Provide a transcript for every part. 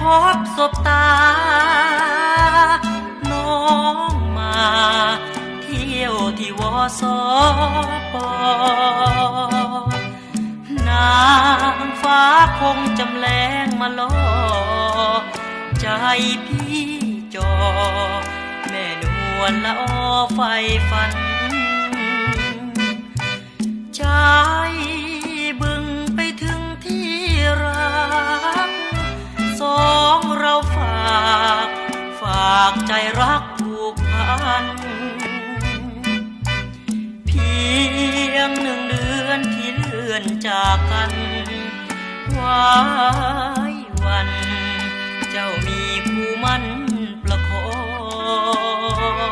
พบศบตา น้องมา เที่ยวที่วอสอปอนางฟ้าคงจำแรงมาล่อ ใจพี่จอ แม่นวลละออไฟฝันากใจรักผูกพัน เพียงหนึ่งเดือนที่เลื่อนจากกันไว้วัน เจ้ามีคู่มันประคอ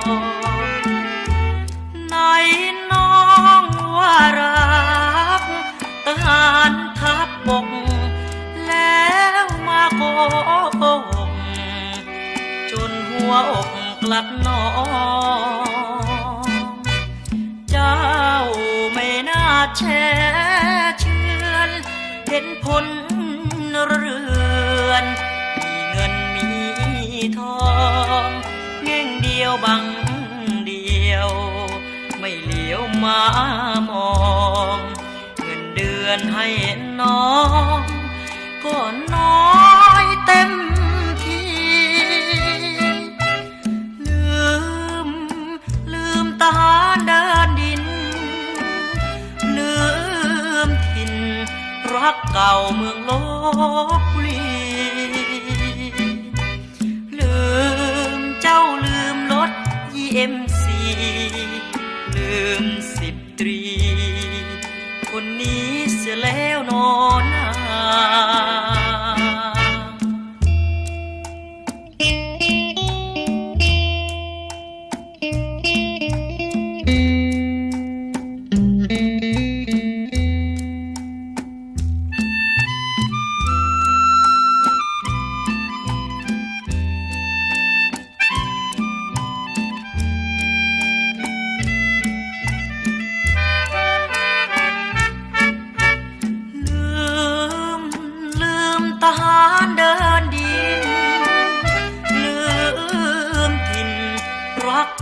งในน้องว่ารักทหารทัพบก แล้วมาโกหกจน หัวอกกลัดนอง เจ้าไม่น่าแช่เชือนเห็นผลเรือน มีเงินมีทองแง่งเดียวบังเดียว ไม่เหลียวมามองเงินเดือนให้น้องก็น้อย รักเก่าเมืองลบบุรี ลืมเจ้าลืมรถ EMC ลืมสิบตรี คนนี้เสียแล้วนอนนา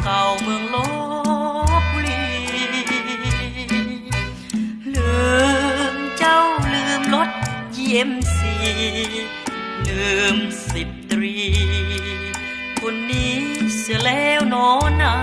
เก่าเมืองลบบุรีลืมเจ้าลืมรถเยี่ยมสีลืมสิบตรี คนนี้เสียแล้วนอนา